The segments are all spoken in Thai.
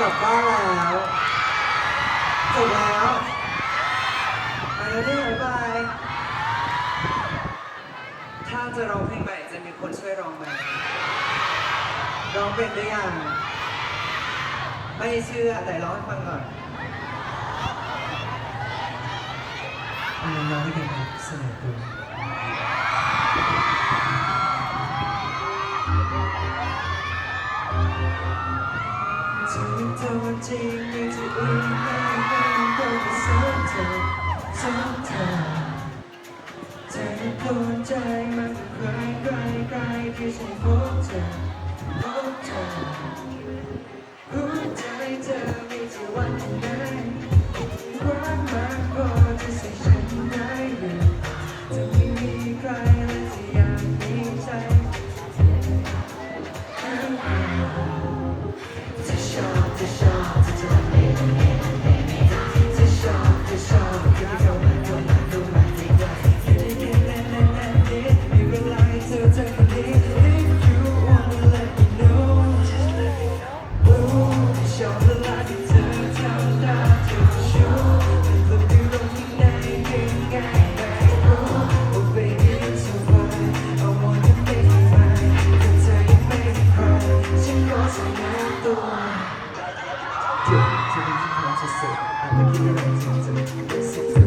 กบบ้านแล้วจบแล้วไปแล้วที่บาย ถ้าจะร้องเพลงใหม่จะมีคนช่วยร้องไหมร้องเป็นหรือยังไม่เชื่อแต่ร้องให้ฟังก่อนอ่าร้องให้ฟัง ใจเธ เสร็จอาจ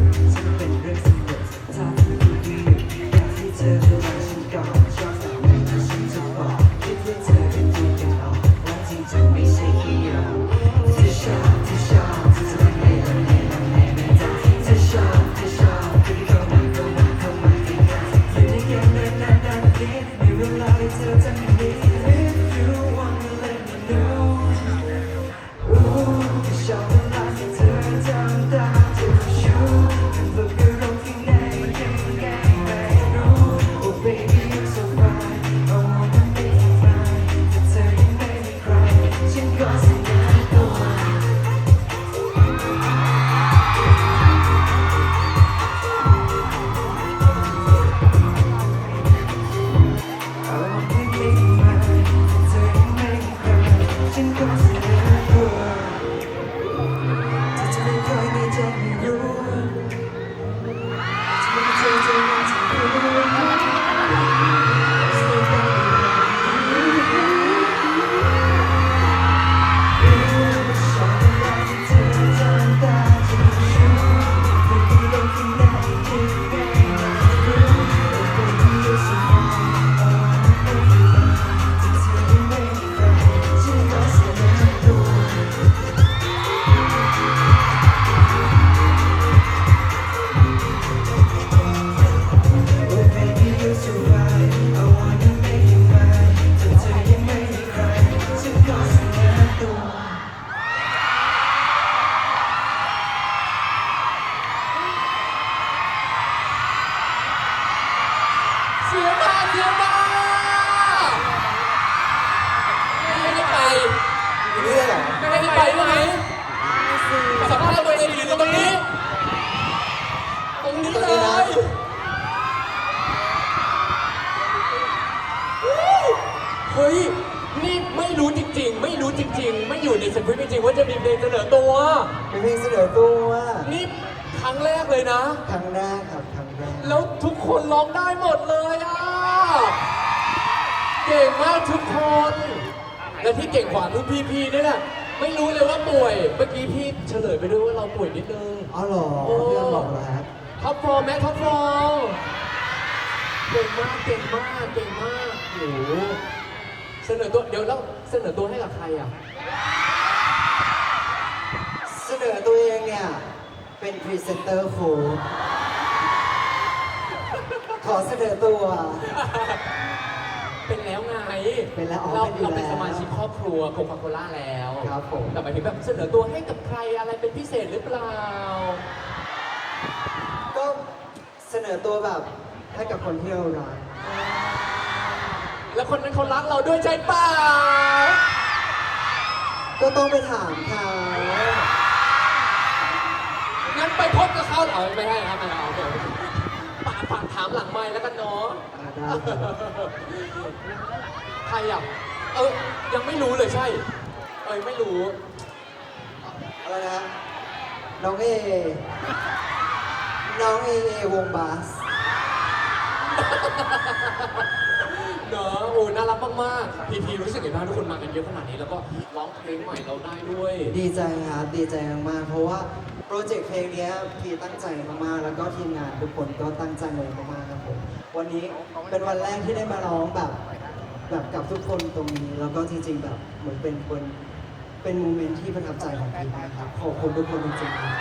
เป็นเพลงเสนอตัวนี่ครั้งแรกเลยนะ ครั้งแรกครับครั้งแรกแล้วทุกคนร้องได้หมดเลยอะ เก่งมากทุกคน และที่เก่งกว่ารุ่นพี่ๆเนี่ยนะไม่รู้เลยว่าป่วย เมื่อกี้พี่เฉลยไปด้วยว่าเราป่วยนิดนึงอ๋อเหรอพี่เราบอกแล้วครับท็อปฟอร์แม็ท็อปฟอร์เก่งมากเก่งมากเก่งมากโอ้โหเสนอตัวเดี๋ยวแล้วเสนอตัวให้กับใครอะเส นอตัวเองเนี่ย เป็นพรีเซนเตอร์โค้ดขอเสนอตัว เป็นแล้วไงเป็นแล้วอ๋อเราเป็นอยู่เราเป็นแล้วสมาชิกครอบครัวโคคาโคล่าแล้วครับผม แต่หมายถึงแบบเสนอตัวให้กับใครอะไรเป็นพิเศษหรือเปล่า ก็เสนอตัวแบบให้กับคนที่เรารักแล้วคนนั้นเขารักเราด้วยใจเปล่า ก็ต้องไปถามเขา งั้นไปพบกับเขาเหรอไม่ให้ครับไม่เอาเดี๋ยวฝากฝากถามหลังไม้แล้วกันเนาะอ่าได้ครับใครอะเออยังไม่รู้เลยใช่ เอ้ยไม่รู้อะไรนะน้องเอน้องเอเอวงบาสเนอะโอ้น่ารักมากๆพีพีรู้สึกยังไงบ้างทุกคนมากันเยอะขนาดนี้แล้วก็ร้องเพลงใหม่เราได้ด้วย ดีใจครับดีใจมากๆเพราะว่า โปรเจกต์เพลงเนี้ยพี่ตั้งใจมากๆ แล้วก็ทีมงานทุกคนก็ตั้งใจเลยมากๆครับผม วันนี้เป็นวันแรกที่ได้มาร้องแบบแบบกับทุกคนตรงนี้ แล้วก็จริง ๆ แบบเหมือนเป็นคนเป็นโมเมนต์ที่ประทับใจของพี่มากครับ ขอบคุณทุกคนจริงๆครับ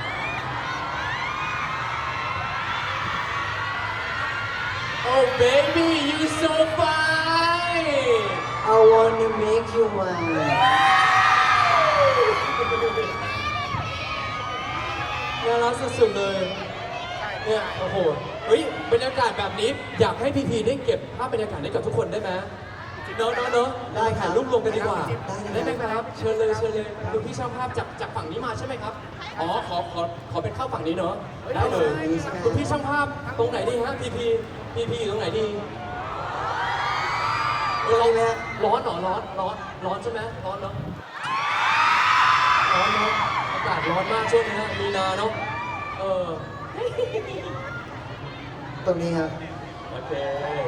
Oh baby you so fine I want to make you mine น่ารักสุดๆเลยเนี่ยโอ้โหเฮ้ยบรรยากาศแบบนี้อยากให้พีพีได้เก็บภาพบรรยากาศนี้กับทุกคนได้ไหมเนอะเนอะเนอะได้ครับถ่ายรูปรวมกันดีกว่าได้ครับได้ไหมครับเชิญเลยเชิญเลยคุณพี่ช่างภาพจากจากฝั่งนี้มาใช่ไหมครับอ๋อขอขอขอเป็นเข้าฝั่งนี้เนอะได้เลยคุณพี่ช่างภาพตรงไหนดีฮะพีพีพีพีอยู่ตรงไหนดีตรงนี้ไหมฮะร้อนเหรอร้อนร้อนร้อนใช่ไหมร้อนเนอะร้อนเนอะอากาศร้อนมากช่วงนี้นะมีนาเนาะเออตรงนี้ครับโอเค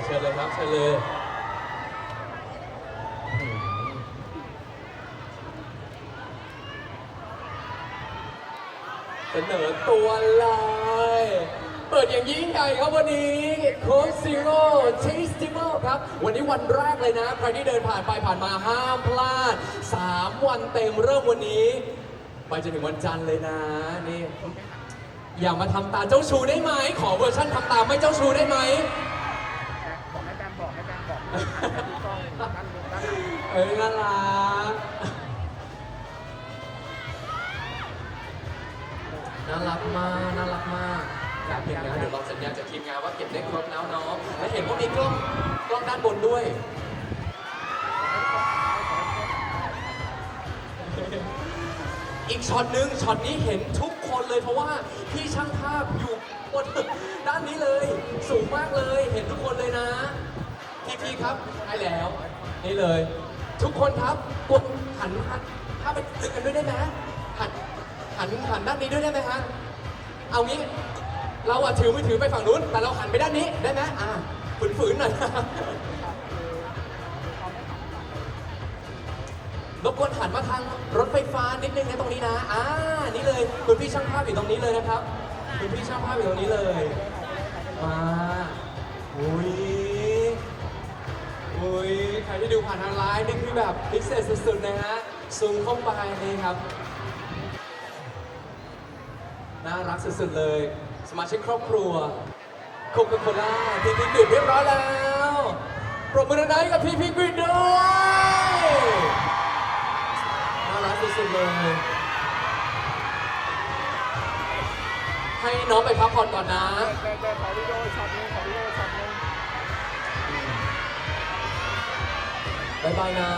เชิญเลยครับเชิญเลยเสนอตัวเลยเปิดอย่างยิ่งใหญ่ครับวันนี้โค้ชซีโร่เทสติวัลครับ วันนี้วันแรกเลยนะ ใครที่เดินผ่านไปผ่านมาห้ามพลาด 3 วันเต็มเริ่มวันนี้ ไปจนถึงวันจันทร์เลยนะนี่อย่ามาทำตาเจ้าชูได้ไหมขอเวอร์ชันทำตาไม่เจ้าชูได้ไหม บอกให้แบมบอกให้แบมบอกดูกล้องด้านบนด้านหลังเอ้ยน่ารักน่ารักมากน่ารักมากอยากเห็นนะเดี๋ยวเราสัญญาจากทีมงานว่าเก็บได้ครบแล้วเนาะและเห็นว่ามีกล้องกล้องด้านบนด้วย อีกช็อตหนึ่งช็อตนี้เห็นทุกคนเลยเพราะว่าพี่ช่างภาพอยู่บนด้านนี้เลย สูงมากเลยเห็นทุกคนเลยนะพี่พี่ครับให้แล้วนี่เลย ทุกคนครับกดหันหันถ้าไปตึกกันด้วยได้ไหมหันหันหันด้านนี้ด้วยได้ไหมฮะเอางี้เราอะถือมือถือไปฝั่งนู้นแต่เราหันไปด้านนี้ได้ไหมอ่าฝืนๆหน่อย รบกวนหันมาทางรถไฟฟ้านิดนึงนะตรงนี้นะ อ่า นี่เลยคุณพี่ช่างภาพอยู่ตรงนี้เลยนะครับ คุณพี่ช่างภาพอยู่ตรงนี้เลย มาอุ้ยอุ้ยใครที่ดูผ่านทางไลน์นี่คือแบบพิเศษสุดๆนะฮะ ซูมเข้าไปนี่ครับ น่ารักสุดๆเลย สมาชิกครอบครัวโคคาโคล่าพี่พีกริดเรียบร้อยแล้ว ปรบมือดังๆให้กับพี่พีกริดด้วย สุดเลยให้น้องไปพักผ่อนก่อนนะแบมแบมขอวิดีโอช็อตหนึงขอวิดีโอช็อตหนึงบายบายนะ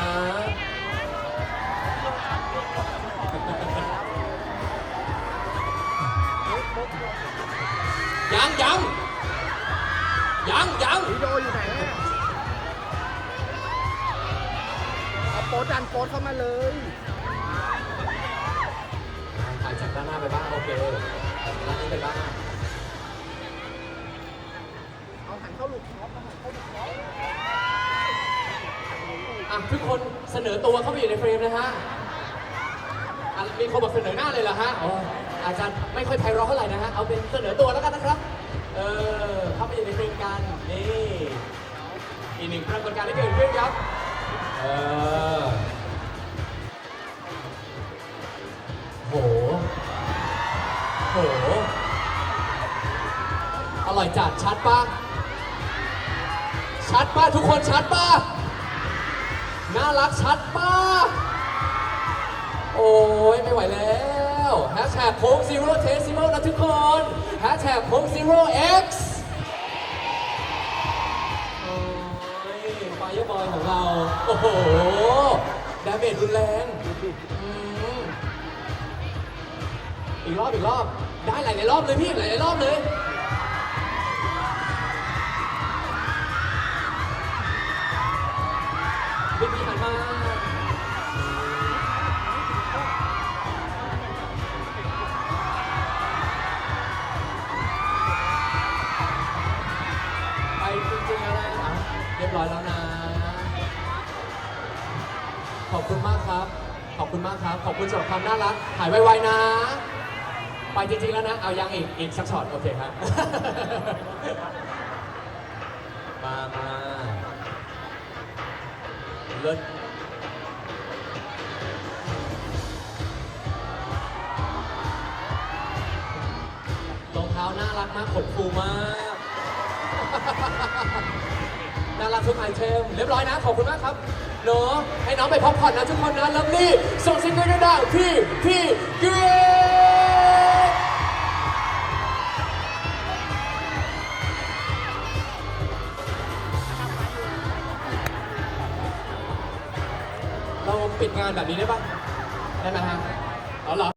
ยังยังยังยังวิดีโออยู่ไหนอะเอาโป๊ตดันโป๊ตเข้ามาเลยาไปบ้างโอเคด้านนี้ไปบ้างเอาหันเข้าหลุมท็อปเอาหันเข้าหลุมท็อปอะทุกคนเสนอตัวเข้าไปอยู่ในเฟรมนะฮะอะมีคนบอกเสนอหน้าเลยเหรอฮะอ๋ออาจารย์ไม่ค่อยไพเราะเท่าไหร่นะฮะ เอาเป็นเสนอตัวแล้วกันนะครับ เออเข้าไปอยู่ในเฟรมกัน นี่ อีกหนึ่งปรากฏการณ์ที่เกิดขึ้นครับ เออ หอร่อยจัดชัดปะชัดปะทุกคนชัดปะน่ารักชัดปะโอ้ยไม่ไหวแล้วแฮชแท็กโค้งซีโร่เทสซิมนะทุกคนแฮชแท็กโค้งซีโร่เอ็กซ์โอ้ยไฟบอยของเรา โอ้โหดาเมจรุนแรงอีกรอบ อีกรอบ ได้หลายๆรอบเลยพี่หลายๆรอบเลย พี่พี่หันมาไปจริงๆแล้วนะเรียบร้อยแล้วนะ ขอบคุณมากครับ ขอบคุณมากครับ ขอบคุณสำหรับความน่ารัก หายไวๆนะ ไปจริงๆแล้วนะ เอายังอีก อีกสักช็อตโอเคครับ มามาเลิศรองเท้าน่ารักมากขนฟูมาก น่ารักทุกไอเทมเรียบร้อยนะ ขอบคุณมากครับ เนาะให้น้องไปพักผ่อนนะทุกคนนะแล้วนี่ ส่งซิงเกิลดังๆพี่ พี่เกร แบบนี้ได้ปะได้ไหมฮะ